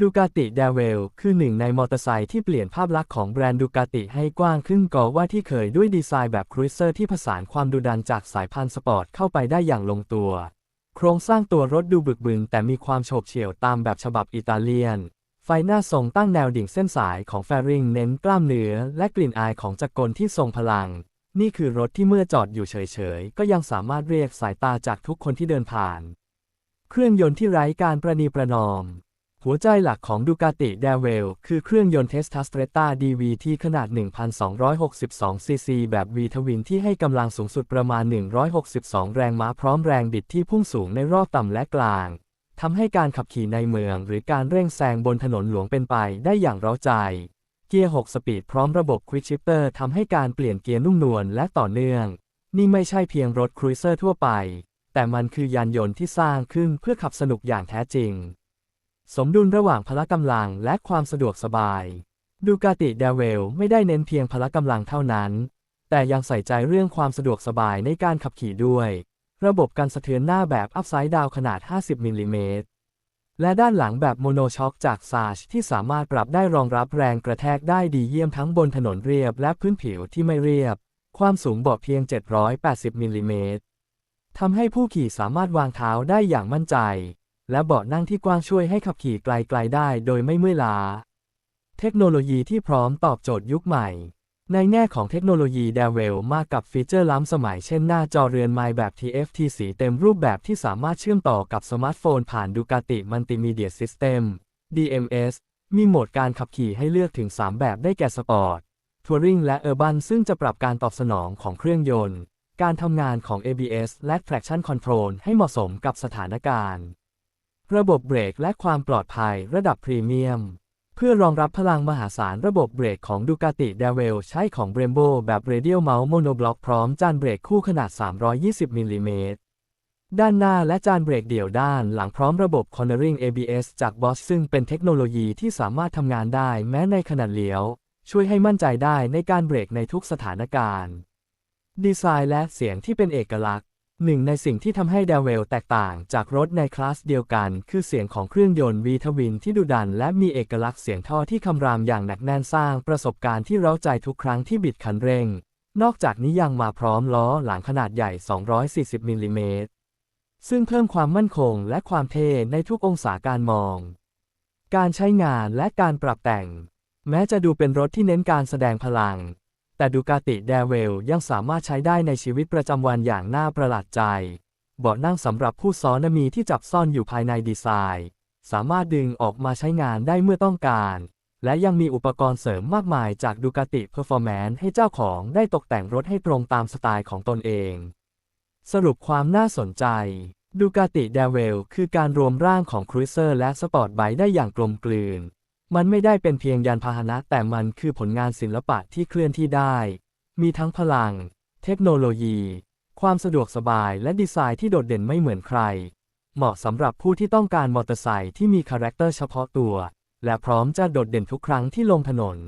ดูกาติเดเวลคือหนึ่งในมอเตอร์ไซค์ที่เปลี่ยนภาพลักษณ์ของแบรนด์ดูกาติให้กว้างขึ้นกว่าที่เคยด้วยดีไซน์แบบครูเซอร์ที่ผสานความดุดันจากสายพันธุ์สปอร์ตเข้าไปได้อย่างลงตัว โครงสร้างตัวรถดูบึกบึนแต่มีความโฉบเฉี่ยวตามแบบฉบับอิตาเลียน ไฟหน้าทรงตั้งแนวดิ่งเส้นสายของแฟริงเน้นกล้ามเนื้อและกลิ่นอายของจักรกลที่ทรงพลัง นี่คือรถที่เมื่อจอดอยู่เฉยๆก็ยังสามารถเรียกสายตาจากทุกคนที่เดินผ่าน เครื่องยนต์ที่ไร้การประนีประนอม หัวใจหลักของดูกาติเดเวลคือเครื่องยนต์เทสทัสเตรตา DVT ขนาด 1,262 ซีซี แบบ V ทวินที่ให้กำลังสูงสุดประมาณ 162 แรงม้าพร้อมแรงบิดที่พุ่งสูงในรอบต่ำและกลาง ทำให้การขับขี่ในเมืองหรือการเร่งแซงบนถนนหลวงเป็นไปได้อย่างเร้าใจ เกียร์ 6 สปีดพร้อมระบบ Quick Shifter ทำให้การเปลี่ยนเกียร์นุ่มนวลและต่อเนื่อง นี่ไม่ใช่เพียงรถครูเซอร์ทั่วไป แต่มันคือยานยนต์ที่สร้างขึ้นเพื่อขับสนุกอย่างแท้จริง สมดุลระหว่างพละกำลังและความสะดวกสบาย ดูกาติเดเวลไม่ได้เน้นเพียงพละกำลังเท่านั้น แต่ยังใส่ใจเรื่องความสะดวกสบายในการขับขี่ด้วย ระบบการสะเทือนหน้าแบบอัพไซด์ดาวขนาด 50มิลลิเมตรและด้านหลังแบบโมโนช็อคจากซาชที่สามารถปรับได้รองรับแรงกระแทกได้ดีเยี่ยมทั้งบนถนนเรียบและพื้นผิวที่ไม่เรียบ ความสูงเบาะเพียง 780มิลลิเมตรทำให้ผู้ขี่สามารถวางเท้าได้อย่างมั่นใจ และเบาะนั่งที่กว้างช่วยให้ขับขี่ไกลๆได้โดยไม่เมื่อยล้า เทคโนโลยีที่พร้อมตอบโจทย์ยุคใหม่ ในแง่ของเทคโนโลยีเดเวลมากับฟีเจอร์ล้ำสมัยเช่นหน้าจอเรือนไม้แบบ TFT สีเต็มรูปแบบที่สามารถเชื่อมต่อกับสมาร์ทโฟนผ่าน Ducati Multimedia System DMS มีโหมดการขับขี่ให้เลือกถึง 3 แบบได้แก่สปอร์ต ทัวริงและเออร์บันซึ่งจะปรับการตอบสนองของเครื่องยนต์ การทำงานของ ABS และ Traction Control ให้เหมาะสมกับสถานการณ์ ระบบเบรกและความปลอดภัยระดับพรีเมียม เพื่อรองรับพลังมหาศาลระบบเบรกของ Ducati d e v e l ใช้ของ Brembo แบบ Radial Mount Monoblock พร้อมจานเบรกคู่ขนาด 320มิลลิเมตรด้านหน้าและจานเบรกเดี่ยวด้านหลังพร้อมระบบ Cornering ABS จาก Bosch ซึ่งเป็นเทคโนโลยีที่สามารถทำงานได้แม้ในขนาดเลี้ยว ช่วยให้มั่นใจได้ในการเบรกในทุกสถานการณ์ ดีไซน์และเสียงที่เป็นเอกลักษณ์ หนึ่งในสิ่งที่ทำให้เดเวลแตกต่างจากรถในคลาสเดียวกัน คือเสียงของเครื่องยนต์ V ทวินที่ดุดันและมีเอกลักษณ์เสียงท่อที่คำรามอย่างหนักแน่นสร้างประสบการณ์ที่เร้าใจทุกครั้งที่บิดคันเร่ง นอกจากนี้ยังมาพร้อมล้อหลังขนาดใหญ่ 240มิลลิเมตรซึ่งเพิ่มความมั่นคงและความเท่ในทุกองศาการมอง การใช้งานและการปรับแต่ง แม้จะดูเป็นรถที่เน้นการแสดงพลัง แต่ดูกาติเดเวลยังสามารถใช้ได้ในชีวิตประจำวันอย่างน่าประหลาดใจ เบาะนั่งสำหรับผู้ซ้อนมีที่จับซ่อนอยู่ภายในดีไซน์ สามารถดึงออกมาใช้งานได้เมื่อต้องการ และยังมีอุปกรณ์เสริมมากมายจากดูกาติเพอร์ฟอร์แมนซ์ให้เจ้าของได้ตกแต่งรถให้ตรงตามสไตล์ของตนเอง สรุปความน่าสนใจดูกาติเดเวลคือการรวมร่างของครูเซอร์และสปอร์ตไบค์ได้อย่างกลมกลืน มันไม่ได้เป็นเพียงยานพาหนะแต่มันคือผลงานศิลปะที่เคลื่อนที่ได้ มีทั้งพลัง เทคโนโลยี ความสะดวกสบายและดีไซน์ที่โดดเด่นไม่เหมือนใคร เหมาะสำหรับผู้ที่ต้องการมอเตอร์ไซค์ที่มีคาแรคเตอร์เฉพาะตัว และพร้อมจะโดดเด่นทุกครั้งที่ลงถนน